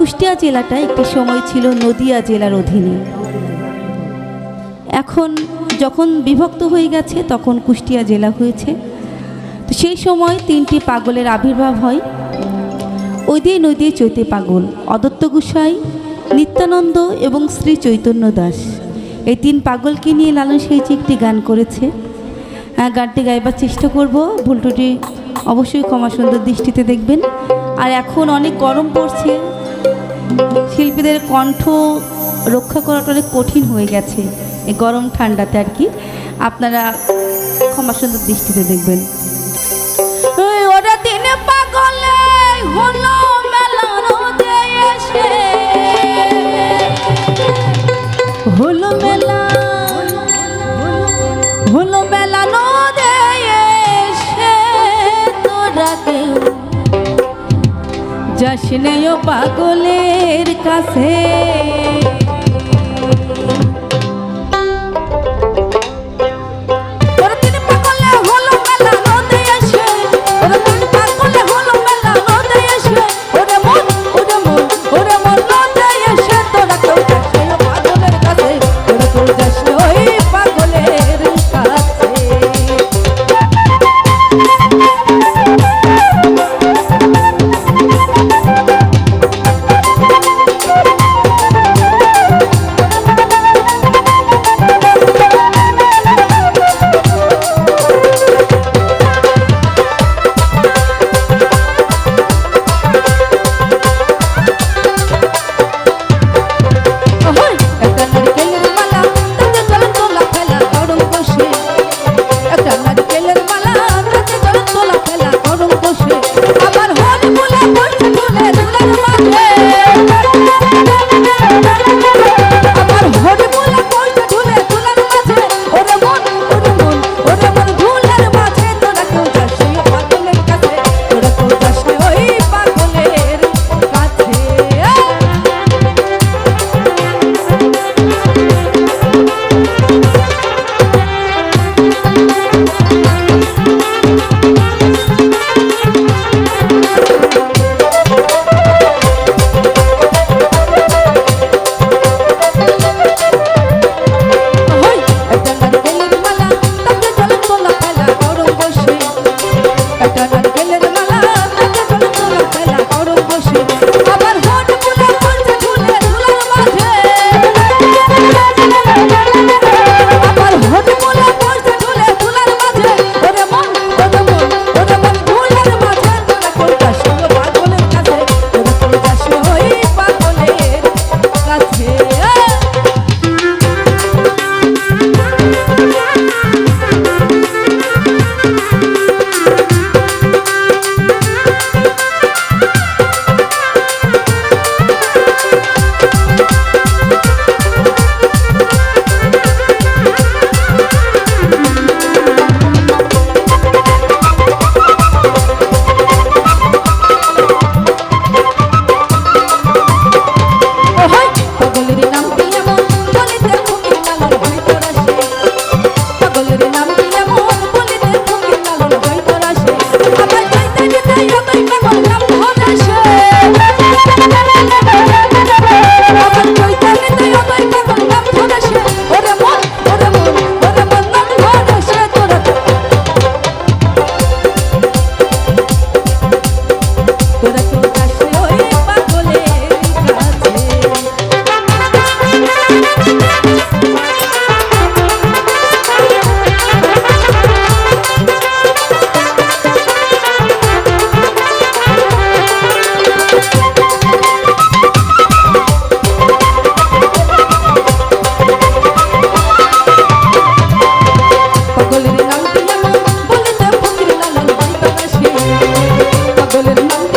কুষ্টিয়া জেলাটা একটি সময় ছিল নদিয়া জেলার অধীনে। এখন যখন বিভক্ত হয়ে গেছে, তখন কুষ্টিয়া জেলা হয়েছে। তো সেই সময় তিনটি পাগলের আবির্ভাব হয়। ওই দিয়ে নদী চৈতে পাগল, অদত্ত গোসাই, নিত্যানন্দ এবং শ্রী চৈতন্য দাস। এই তিন পাগলকে নিয়ে লালন সেজে একটি গান করেছে। গানটি গাইবার চেষ্টা করব। ভুলটুটি অবশ্যই ক্ষমা সুন্দর দৃষ্টিতে দেখবেন। আর এখন অনেক গরম পড়ছে। শিল্পীদের কণ্ঠ রক্ষা করাটা অনেক কঠিন হয়ে গেছে। এই গরম ঠান্ডাতে আর কি। আপনারা ক্ষমা সুন্দর দৃষ্টিতে দেখবেন। কৃষ্ণেয় পাগলের কাছে। Thank you. feeling more.